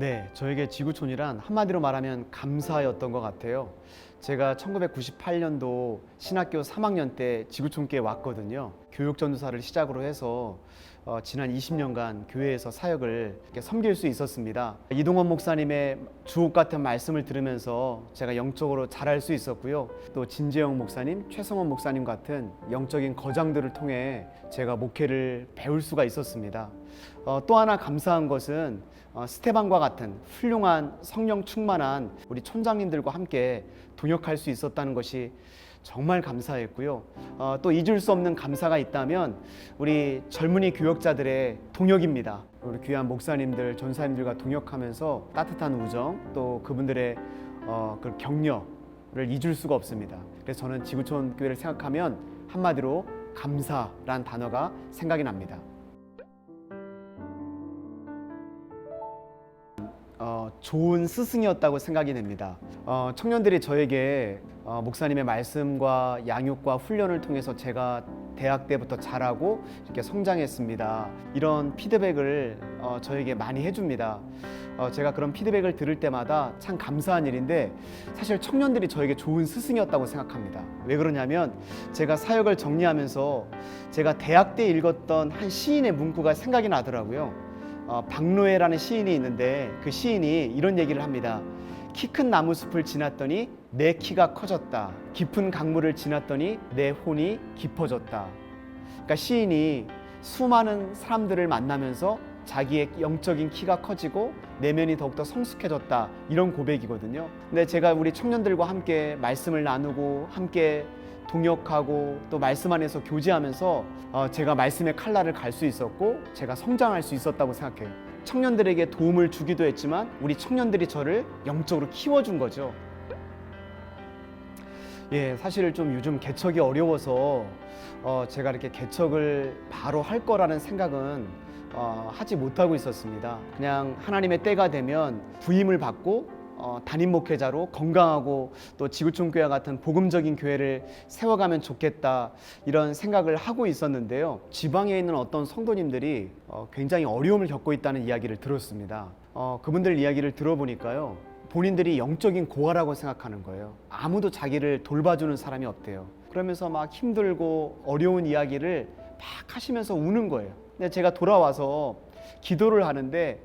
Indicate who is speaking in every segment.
Speaker 1: 네, 저에게 지구촌이란 한마디로 말하면 감사였던 것 같아요. 제가 1998년도 신학교 3학년 때 지구촌교에 왔거든요. 교육 전도사를 시작으로 해서 어, 지난 20년간 교회에서 사역을 섬길 수 있었습니다. 이동원 목사님의 주옥 같은 말씀을 들으면서 제가 영적으로 자랄 수 있었고요. 또 진재영 목사님, 최성원 목사님 같은 영적인 거장들을 통해 제가 목회를 배울 수가 있었습니다. 어, 또 하나 감사한 것은 어, 스테반과 같은 훌륭한 성령 충만한 우리 촌장님들과 함께 동역할 수 있었다는 것이 정말 감사했고요. 어, 또 잊을 수 없는 감사가 있다면 우리 젊은이 교역자들의 동역입니다. 우리 귀한 목사님들, 전사님들과 동역하면서 따뜻한 우정 또 그분들의 어, 그 격려를 잊을 수가 없습니다. 그래서 저는 지구촌 교회를 생각하면 한마디로 감사란 단어가 생각이 납니다. 어, 좋은 스승이었다고 생각이 됩니다. 어, 청년들이 저에게 어, 목사님의 말씀과 양육과 훈련을 통해서 제가 대학 때부터 잘하고 이렇게 성장했습니다. 이런 피드백을 어, 저에게 많이 해줍니다. 어, 제가 그런 피드백을 들을 때마다 참 감사한 일인데 사실 청년들이 저에게 좋은 스승이었다고 생각합니다. 왜 그러냐면 제가 사역을 정리하면서 제가 대학 때 읽었던 한 시인의 문구가 생각이 나더라고요. 어, 박노해라는 시인이 있는데 그 시인이 이런 얘기를 합니다. 키 큰 나무 숲을 지났더니 내 키가 커졌다. 깊은 강물을 지났더니 내 혼이 깊어졌다. 그러니까 시인이 수많은 사람들을 만나면서 자기의 영적인 키가 커지고 내면이 더욱더 성숙해졌다 이런 고백이거든요. 근데 제가 우리 청년들과 함께 말씀을 나누고 함께 동역하고 또 말씀 안에서 교제하면서 어, 제가 말씀의 칼날을 갈 수 있었고 제가 성장할 수 있었다고 생각해요. 청년들에게 도움을 주기도 했지만 우리 청년들이 저를 영적으로 키워준 거죠. 예, 사실 좀 요즘 개척이 어려워서 어, 제가 이렇게 개척을 바로 할 거라는 생각은 어, 하지 못하고 있었습니다. 그냥 하나님의 때가 되면 부임을 받고 어, 담임 목회자로 건강하고 또 지구촌 교회 같은 복음적인 교회를 세워가면 좋겠다 이런 생각을 하고 있었는데요. 지방에 있는 어떤 성도님들이 어, 굉장히 어려움을 겪고 있다는 이야기를 들었습니다. 어, 그분들 이야기를 들어보니까요. 본인들이 영적인 고아라고 생각하는 거예요. 아무도 자기를 돌봐주는 사람이 없대요. 그러면서 막 힘들고 어려운 이야기를 막 하시면서 우는 거예요. 근데 제가 돌아와서 기도를 하는데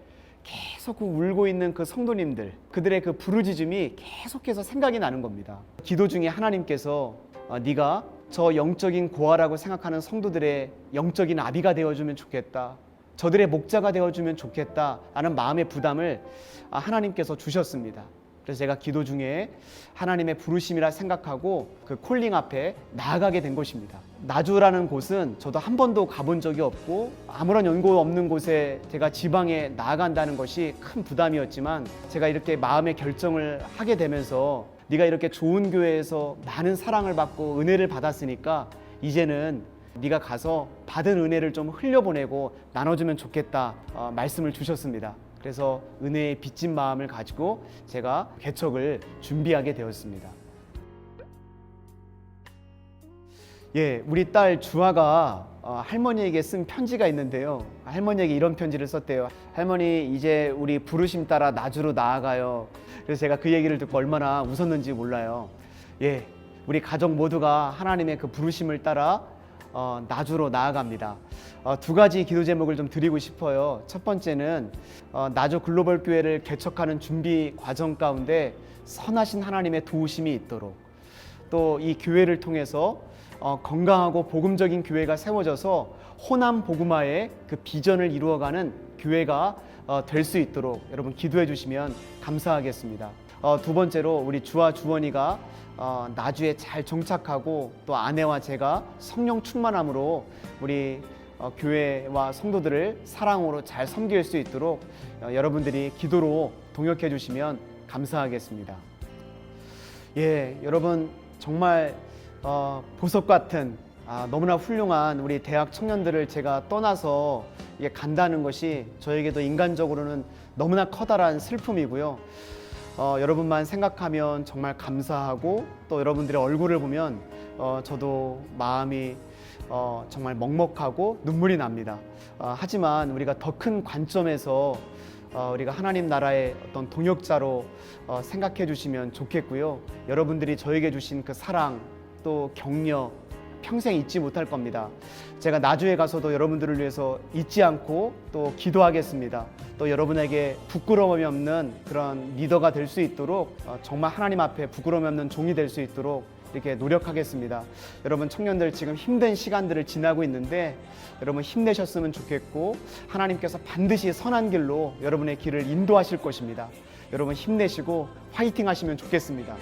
Speaker 1: 계속 그 울고 있는 그 성도님들, 그들의 그 부르짖음이 계속해서 생각이 나는 겁니다. 기도 중에 하나님께서 어, 네가 저 영적인 고아라고 생각하는 성도들의 영적인 아비가 되어주면 좋겠다. 저들의 목자가 되어주면 좋겠다. 라는 마음의 부담을 아, 하나님께서 주셨습니다. 그래서 제가 기도 중에 하나님의 부르심이라 생각하고 그 콜링 앞에 나아가게 된 것입니다. 나주라는 곳은 저도 한 번도 가본 적이 없고 아무런 연고 없는 곳에 제가 지방에 나아간다는 것이 큰 부담이었지만 제가 이렇게 마음의 결정을 하게 되면서 네가 이렇게 좋은 교회에서 많은 사랑을 받고 은혜를 받았으니까 이제는 네가 가서 받은 은혜를 좀 흘려보내고 나눠주면 좋겠다 어, 말씀을 주셨습니다. 그래서 은혜의 빚진 마음을 가지고 제가 개척을 준비하게 되었습니다. 예, 우리 딸 주아가 어, 할머니에게 쓴 편지가 있는데요. 할머니에게 이런 편지를 썼대요. 할머니 이제 우리 부르심 따라 나주로 나아가요. 그래서 제가 그 얘기를 듣고 얼마나 웃었는지 몰라요. 예, 우리 가족 모두가 하나님의 그 부르심을 따라 어, 나주로 나아갑니다. 어, 두 가지 기도 제목을 좀 드리고 싶어요. 첫 번째는 어, 나주 글로벌 교회를 개척하는 준비 과정 가운데 선하신 하나님의 도우심이 있도록 또 이 교회를 통해서 어, 건강하고 복음적인 교회가 세워져서 호남 복음화의 그 비전을 이루어가는 교회가 어, 될수 있도록 여러분 기도해 주시면 감사하겠습니다. 어, 두 번째로 우리 주와 주원이가 어, 나주에 잘 정착하고 또 아내와 제가 성령 충만함으로 우리 어, 교회와 성도들을 사랑으로 잘 섬길 수 있도록 어, 여러분들이 기도로 동역해 주시면 감사하겠습니다. 예, 여러분 정말 어, 보석 같은 아, 너무나 훌륭한 우리 대학 청년들을 제가 떠나서 이게 간다는 것이 저에게도 인간적으로는 너무나 커다란 슬픔이고요. 어, 여러분만 생각하면 정말 감사하고 또 여러분들의 얼굴을 보면 어, 저도 마음이 어, 정말 먹먹하고 눈물이 납니다. 어, 하지만 우리가 더 큰 관점에서 어, 우리가 하나님 나라의 어떤 동역자로 어, 생각해 주시면 좋겠고요. 여러분들이 저에게 주신 그 사랑 또 격려 평생 잊지 못할 겁니다. 제가 나주에 가서도 여러분들을 위해서 잊지 않고 또 기도하겠습니다. 또 여러분에게 부끄러움이 없는 그런 리더가 될 수 있도록 어, 정말 하나님 앞에 부끄러움이 없는 종이 될 수 있도록 이렇게 노력하겠습니다. 여러분 청년들 지금 힘든 시간들을 지나고 있는데 여러분 힘내셨으면 좋겠고 하나님께서 반드시 선한 길로 여러분의 길을 인도하실 것입니다. 여러분 힘내시고 화이팅 하시면 좋겠습니다.